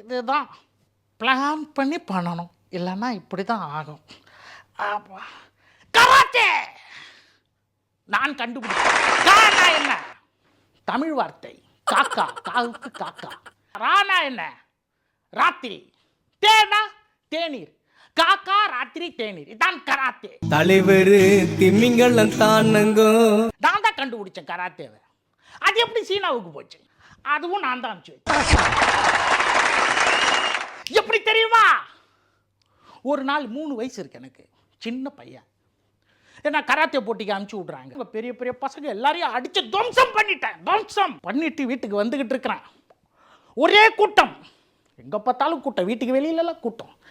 இதுதான் பிளான் பண்ணி பண்ணணும். இல்லைன்னா இப்படி தான் ஆகும் கராத்தே! நான் கண்டுபிடிச்சேன் என்ன? தமிழ் வார்த்தை. காக்கா காவுக்கு காக்கா. ராணா என்ன? ராத்திரி. தேனா? தேநீர். காக்கா ராத்திரி தேநீர். இதான் கராத்தே. தலைவர் திமிங்கலம் தானங்கோ. நான் தான் கண்டுபிடிச்சேன் கராத்தேவை. அது எப்படி சீனாவுக்கு போச்சு? அதுவும் நான் தான் அனுப்பிச்சு வச்சேன். எப்படி தெரியுமா? ஒரு நாள் மூணு வயசு இருக்கு எனக்கு. சின்ன பையன். ஏன்னா கராத்தே போட்டிக்கு அனுப்பிச்சு விட்றாங்க. பெரிய பெரிய பசங்க எல்லாரையும் அடிச்சு துவம்சம் பண்ணிட்டேன். துவம்சம் பண்ணிட்டு வீட்டுக்கு வந்துகிட்டு இருக்கிறேன். ஒரே கூட்டம். எங்கே பார்த்தாலும் கூட்டம். வீட்டுக்கு வெளியிலலாம் கூட்டம்.